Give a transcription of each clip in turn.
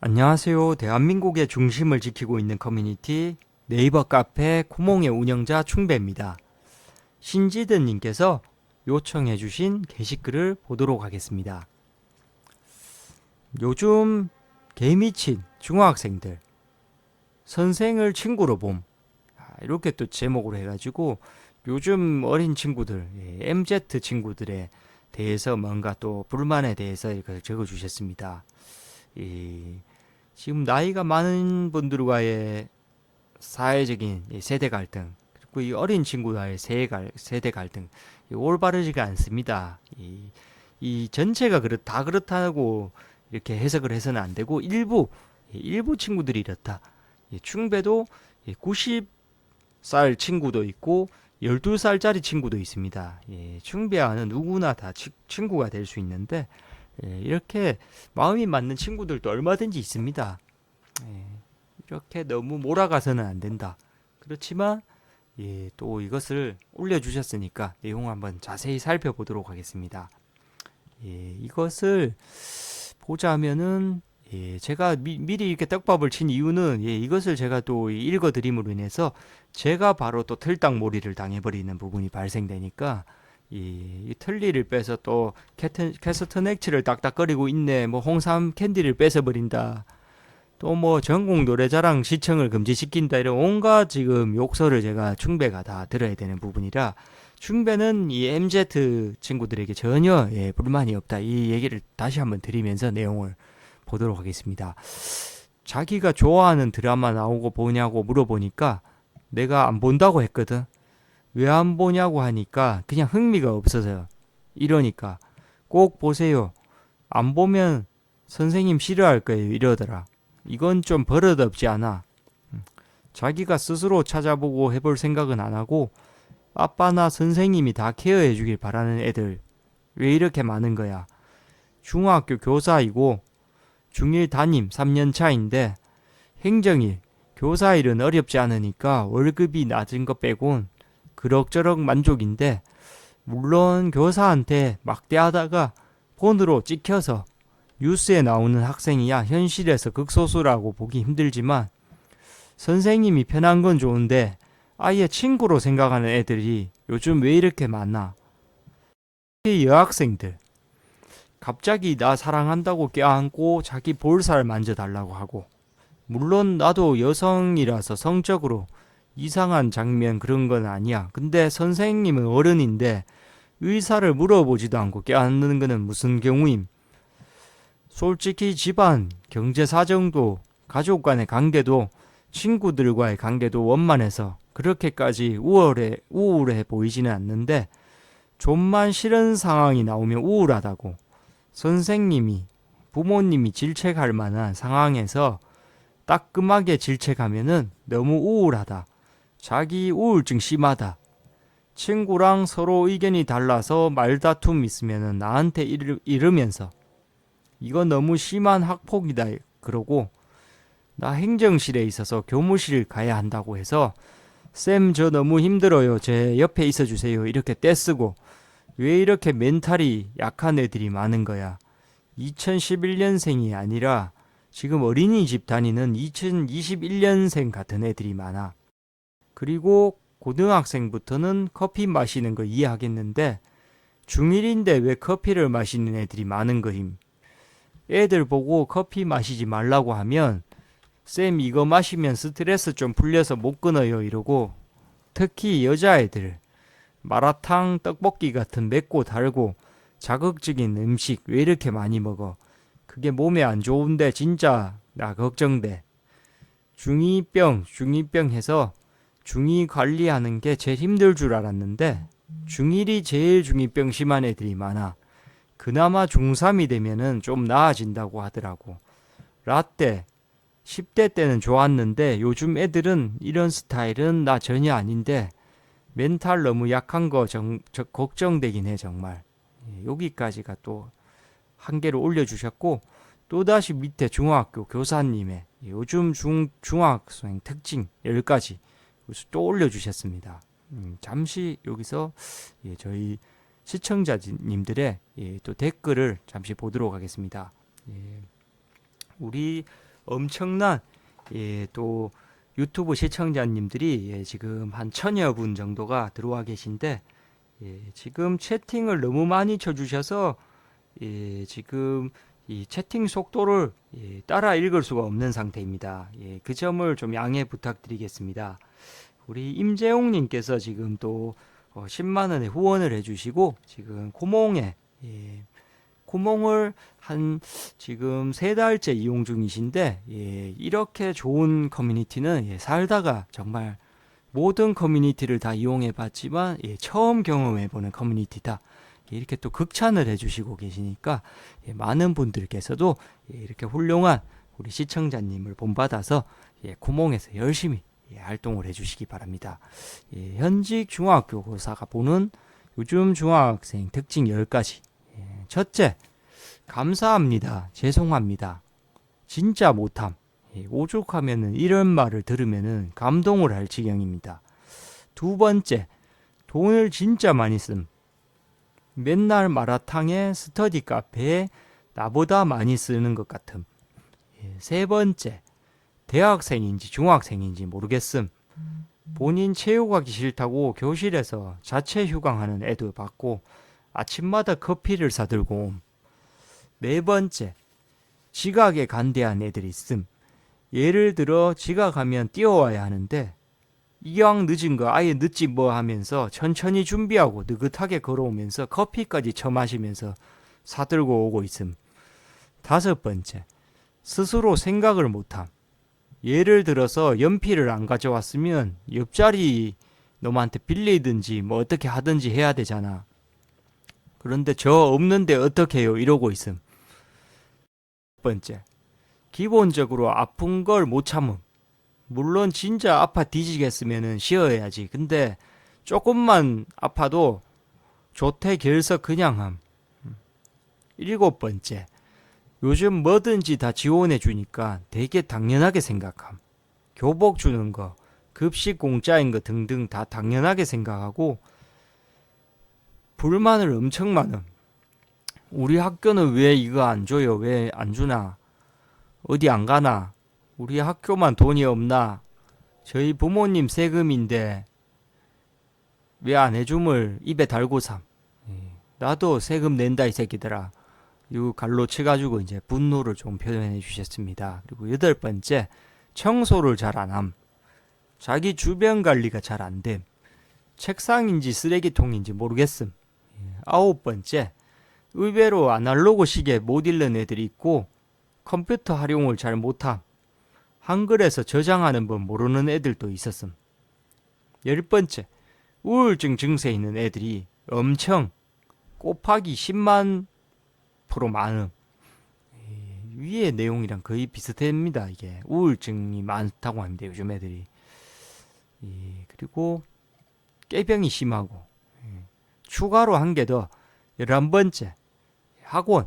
안녕하세요. 대한민국의 중심을 지키고 있는 커뮤니티 네이버 카페 코몽의 운영자 충배입니다. 신지드님께서 요청해 주신 게시글을 보도록 하겠습니다. 요즘 개미친 중학생들 선생을 친구로 봄 아, 이렇게 또 제목으로 해가지고 요즘 어린 친구들 예, MZ 친구들에 대해서 뭔가 또 불만에 대해서 이걸 적어주셨습니다. 이 지금 나이가 많은 분들과의 사회적인 이 세대 갈등 그리고 이 어린 친구와의 세대, 갈등 이 올바르지가 않습니다. 이, 이 전체가 그렇 다 그렇다고 이렇게 해석을 해서는 안 되고 일부 이 일부 친구들이 이렇다. 이 충배도 90살 친구도 있고 12살짜리 친구도 있습니다. 예, 충배와는 누구나 다 치, 친구가 될 수 있는데 예, 이렇게 마음이 맞는 친구들도 얼마든지 있습니다. 예, 이렇게 너무 몰아가서는 안 된다. 그렇지만 예, 또 이것을 올려주셨으니까 내용 한번 자세히 살펴보도록 하겠습니다. 예, 이것을 보자면은 예, 제가 미, 리 이렇게 떡밥을 친 이유는 예, 이것을 제가 또 읽어드림으로 인해서 제가 바로 또 틀딱몰이를 당해버리는 부분이 발생되니까 이, 이 틀니를 빼서 또 캐튼, 캐스턴 액치를 딱딱거리고 있네 뭐 홍삼 캔디를 뺏어버린다 또 뭐 전국 노래자랑 시청을 금지시킨다 이런 온갖 지금 욕설을 제가 충배가 다 들어야 되는 부분이라 충배는 이 MZ 친구들에게 전혀 예, 불만이 없다 이 얘기를 다시 한번 드리면서 내용을 보도록 하겠습니다. 자기가 좋아하는 드라마 나오고 보냐고 물어보니까 내가 안 본다고 했거든. 왜 안 보냐고 하니까 그냥 흥미가 없어서요. 이러니까 꼭 보세요. 안 보면 선생님 싫어할 거예요. 이러더라. 이건 좀 버릇없지 않아. 음. 자기가 스스로 찾아보고 해볼 생각은 안 하고 아빠나 선생님이 다 케어해 주길 바라는 애들 왜 이렇게 많은 거야? 중학교 교사이고 중1 담임 3년 차인데 행정일, 교사일은 어렵지 않으니까 월급이 낮은 거 빼곤 그럭저럭 만족인데 물론 교사한테 막대하다가 폰으로 찍혀서 뉴스에 나오는 학생이야 현실에서 극소수라고 보기 힘들지만 선생님이 편한 건 좋은데 아예 친구로 생각하는 애들이 요즘 왜 이렇게 많나? 특히 여학생들 갑자기 나 사랑한다고 껴안고 자기 볼살 만져달라고 하고 물론 나도 여성이라서 성적으로 이상한 장면 그런 건 아니야. 근데 선생님은 어른인데 의사를 물어보지도 않고 껴안는 거는 무슨 경우임? 솔직히 집안, 경제 사정도, 가족 간의 관계도, 친구들과의 관계도 원만해서 그렇게까지 우월해, 우울해 보이지는 않는데 좀만 싫은 상황이 나오면 우울하다고. 선생님이, 부모님이 질책할 만한 상황에서 따끔하게 질책하면은 너무 우울하다. 자기 우울증 심하다. 친구랑 서로 의견이 달라서 말다툼 있으면은 나한테 이르, 이르면서 이건 너무 심한 학폭이다. 그러고 나 행정실에 있어서 교무실 가야 한다고 해서 쌤 저 너무 힘들어요. 제 옆에 있어 주세요. 이렇게 떼쓰고 왜 이렇게 멘탈이 약한 애들이 많은 거야? 2011년생이 아니라 지금 어린이집 다니는 2021년생 같은 애들이 많아. 그리고 고등학생부터는 커피 마시는 거 이해하겠는데 중1인데 왜 커피를 마시는 애들이 많은 거임? 애들 보고 커피 마시지 말라고 하면 쌤 이거 마시면 스트레스 좀 풀려서 못 끊어요 이러고 특히 여자애들 마라탕, 떡볶이 같은 맵고 달고 자극적인 음식 왜 이렇게 많이 먹어? 그게 몸에 안 좋은데 진짜 나 걱정돼. 중2병, 중2병 해서 중2 관리하는 게 제일 힘들 줄 알았는데 중1이 제일 중2병 심한 애들이 많아. 그나마 중3이 되면은 좀 나아진다고 하더라고. 라떼, 10대 때는 좋았는데 요즘 애들은 이런 스타일은 나 전혀 아닌데 멘탈 너무 약한 거 정, 저, 걱정되긴 해 정말 예, 여기까지가 또한 개를 올려주셨고 또다시 밑에 중학교 교사님의 요즘 중, 중학생 특징 10가지 또 올려주셨습니다 음, 잠시 여기서 예, 저희 시청자님들의 예, 또 댓글을 잠시 보도록 하겠습니다. 예, 우리 엄청난 예, 또 유튜브 시청자님들이 예, 지금 한 천여 분 정도가 들어와 계신데 예, 지금 채팅을 너무 많이 쳐주셔서 예, 지금 이 채팅 속도를 예, 따라 읽을 수가 없는 상태입니다. 예, 그 점을 좀 양해 부탁드리겠습니다. 우리 임재용님께서 지금 또 어, 10만 원의 후원을 해주시고 지금 코몽에 예, 코몽을 한 지금 세 달째 이용 중이신데 예, 이렇게 좋은 커뮤니티는 예, 살다가 정말 모든 커뮤니티를 다 이용해 봤지만 예, 처음 경험해 보는 커뮤니티다. 예, 이렇게 또 극찬을 해주시고 계시니까 예, 많은 분들께서도 예, 이렇게 훌륭한 우리 시청자님을 본받아서 예, 코몽에서 열심히 예, 활동을 해주시기 바랍니다. 예, 현직 중학교 교사가 보는 요즘 중학생 특징 10가지. 예, 첫째, 감사합니다. 죄송합니다. 진짜 못함. 예, 오죽하면은 이런 말을 들으면은 감동을 할 지경입니다. 두 번째, 돈을 진짜 많이 씀. 맨날 마라탕에 스터디 카페에 나보다 많이 쓰는 것 같음. 예, 세 번째, 대학생인지 중학생인지 모르겠음. 본인 체육하기 싫다고 교실에서 자체 휴강하는 애도 봤고 아침마다 커피를 사들고 옴. 네 번째, 지각에 간대한 애들이 있음. 예를 들어 지각하면 뛰어와야 하는데 이왕 늦은 거 아예 늦지 뭐 하면서 천천히 준비하고 느긋하게 걸어오면서 커피까지 처마시면서 사들고 오고 있음. 다섯 번째, 스스로 생각을 못함. 예를 들어서 연필을 안 가져왔으면 옆자리 놈한테 빌리든지 뭐 어떻게 하든지 해야 되잖아. 그런데 저 없는데 어떻게 해요? 이러고 있음. 첫 번째, 기본적으로 아픈 걸 못 참음. 물론 진짜 아파 뒤지겠으면은 쉬어야지. 근데 조금만 아파도 조퇴 결석 그냥 함. 일곱 번째, 요즘 뭐든지 다 지원해 주니까 되게 당연하게 생각함. 교복 주는 거, 급식 공짜인 거 등등 다 당연하게 생각하고 불만을 엄청 많음. 우리 학교는 왜 이거 안 줘요? 왜 안 주나? 어디 안 가나? 우리 학교만 돈이 없나? 저희 부모님 세금인데 왜 안 해줌을 입에 달고 삼. 예, 나도 세금 낸다 이 새끼들아. 요 갈로 쳐가지고 이제 분노를 좀 표현해 주셨습니다. 그리고 여덟 번째 청소를 잘 안 함. 자기 주변 관리가 잘 안 됨. 책상인지 쓰레기통인지 모르겠음. 예, 아홉 번째 의외로 아날로그 시계 못 읽는 애들이 있고 컴퓨터 활용을 잘 못함. 한글에서 저장하는 법 모르는 애들도 있었음. 열 번째 우울증 증세 있는 애들이 엄청 곱하기 10만 프로 많음. 예, 위의 내용이랑 거의 비슷합니다. 이게 우울증이 많다고 합니다. 요즘 애들이. 예, 그리고 깨병이 심하고 예, 추가로 한개더 열한 번째 학원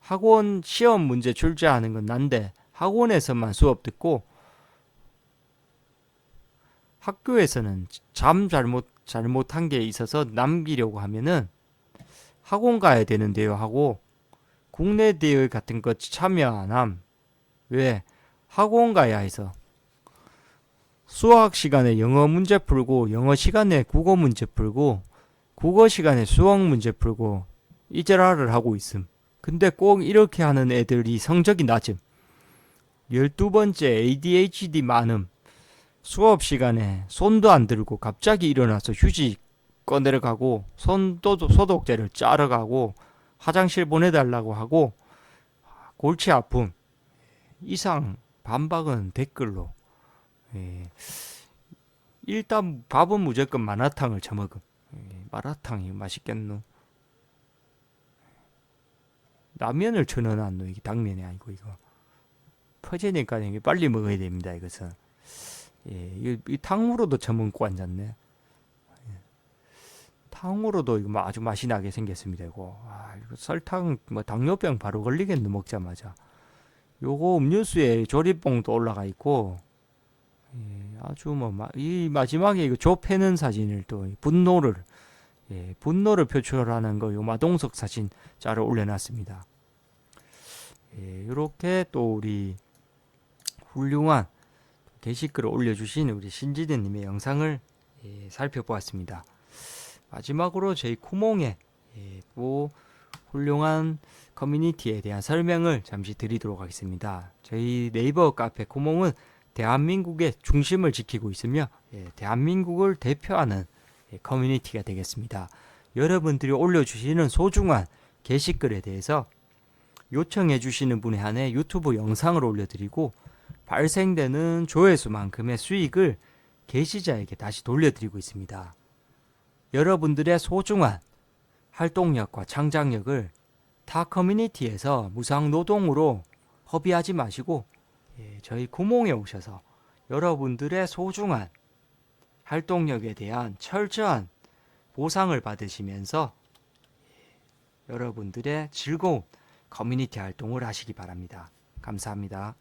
학원 시험 문제 출제하는 건 난데 학원에서만 수업 듣고 학교에서는 잠 잘못 잘못한 게 있어서 남기려고 하면은 학원 가야 되는데요 하고 국내 대회 같은 거 참여 안 함. 왜? 학원 가야 해서. 수학 시간에 영어 문제 풀고 영어 시간에 국어 문제 풀고 국어 시간에 수학 문제 풀고 이제라를 하고 있음. 근데 꼭 이렇게 하는 애들이 성적이 낮음. 열두 번째 ADHD 많음. 수업 시간에 손도 안 들고 갑자기 일어나서 휴지 꺼내러 가고 손도 소독제를 짜러 가고 화장실 보내달라고 하고 골치 아픔 이상 반박은 댓글로 예. 일단 밥은 무조건 마라탕을 처먹음 예. 마라탕이 맛있겠노 라면을 쳐넣어놨노 이게 당면이 아니고 이거 퍼지니까 이게 빨리 먹어야 됩니다 이것은 예. 이, 이 탕으로도 처먹고 앉았네 탕으로도 이거 아주 맛이 나게 생겼습니다. 이거, 아, 이거 설탕 뭐 당뇨병 바로 걸리겠네 먹자마자. 요거 음료수에 조리봉도 올라가 있고, 예, 아주 뭐 이 마지막에 이거 조 패는 사진을 또 분노를 예, 분노를 표출하는 거 요 마동석 사진 짤을 올려놨습니다. 예, 이렇게 또 우리 훌륭한 게시글을 올려주신 우리 신지대님의 영상을 예, 살펴보았습니다. 마지막으로 저희 쿠몽의 예, 또 훌륭한 커뮤니티에 대한 설명을 잠시 드리도록 하겠습니다. 저희 네이버 카페 쿠몽은 대한민국의 중심을 지키고 있으며 예, 대한민국을 대표하는 예, 커뮤니티가 되겠습니다. 여러분들이 올려주시는 소중한 게시글에 대해서 요청해 주시는 분에 한해 유튜브 영상을 올려드리고 발생되는 조회수만큼의 수익을 게시자에게 다시 돌려드리고 있습니다. 여러분들의 소중한 활동력과 창작력을 타 커뮤니티에서 무상 노동으로 허비하지 마시고 예, 저희 구몽에 오셔서 여러분들의 소중한 활동력에 대한 철저한 보상을 받으시면서 예, 여러분들의 즐거운 커뮤니티 활동을 하시기 바랍니다. 감사합니다.